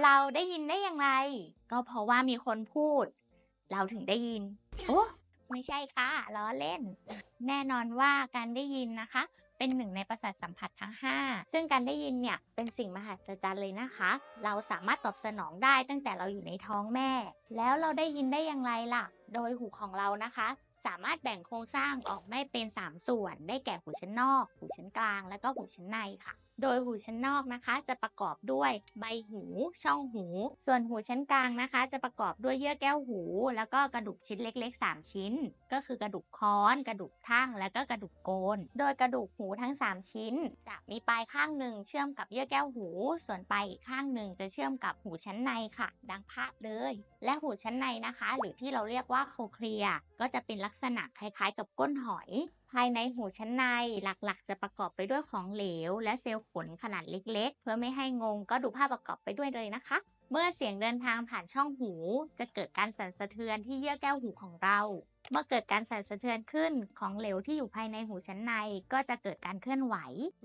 เราได้ยินได้อย่างไร ก็เพราะว่ามีคนพูด เราถึงได้ยิน โอ้ไม่ใช่ค่ะล้อเล่น แน่นอนว่าการได้ยินนะคะ เป็นหนึ่งในประสาทสัมผัสทั้ง 5 ซึ่งการได้ยินเนี่ยเป็นสิ่งมหัศจรรย์เลยนะคะ เราสามารถตอบสนองได้ตั้งแต่เราอยู่ในท้องแม่ แล้วเราได้ยินได้อย่างไรล่ะ โดยหูของเรานะคะ สามารถแบ่งโครงสร้างออกได้เป็น 3 ส่วน ได้แก่หูชั้นนอก หูชั้นกลาง และก็หูชั้นในค่ะ โดยหูชั้นนอกนะคะ จะประกอบด้วยใบหู ช่องหู ส่วนหูชั้นกลางนะคะ จะประกอบด้วยเยื่อแก้วหู แล้วก็กระดูกชิ้นเล็ก ๆ 3 ชิ้น ก็คือกระดูกค้อน กระดูกทั่ง และก็กระดูกโกน โดยกระดูกหูทั้ง 3 ชิ้น จะมีปลายข้างหนึ่งเชื่อมกับเยื่อแก้วหู ส่วนปลายอีกข้างหนึ่งจะเชื่อมกับหูชั้นในค่ะ ดังภาพเลย และหูชั้นในนะคะ หรือที่เราเรียกว่าโคเคลียก็จะเป็นลักษณะคล้ายๆ กับก้นหอย ภายในหูชั้นในหลักๆ จะประกอบไปด้วยของเหลว และเซลล์ขนขนาดเล็ก ๆ เพื่อไม่ให้งงก็ดูภาพประกอบไปด้วยเลยนะคะ เมื่อเสียงเดินทางผ่านช่องหู จะเกิดการสั่นสะเทือนที่เยื่อแก้วหูของเรา เมื่อเกิดการสั่นสะเทือนขึ้นของเหลวที่อยู่ภายในหูชั้นใน ก็จะเกิดการเคลื่อนไหว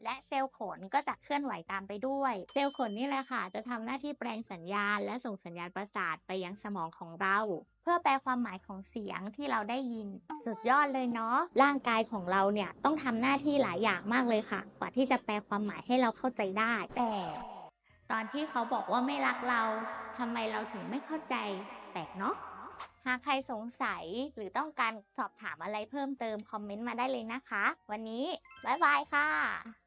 และเซลล์ขนก็จะเคลื่อนไหวตามไปด้วย เซลล์ขนนี่แหละค่ะ จะทำหน้าที่แปลงสัญญาณ และส่งสัญญาณประสาทไปยังสมองของเราเพื่อแปลความหมายของเสียงที่เราได้ยิน สุดยอดเลยเนาะร่างกายของเราเนี่ยต้องทำหน้าที่หลายอย่างมากเลยค่ะ กว่าที่จะแปลความหมายให้เราเข้าใจได้แต่ อนที่เขาบอกว่าไม่รักเราทำไมเราถึงไม่เข้าใจแปลกเนาะหากใครสงสัยหรือต้องการสอบถามอะไรเพิ่มเติมคอมเมนต์มาได้เลยนะคะ วันนี้ บ๊ายบายค่ะ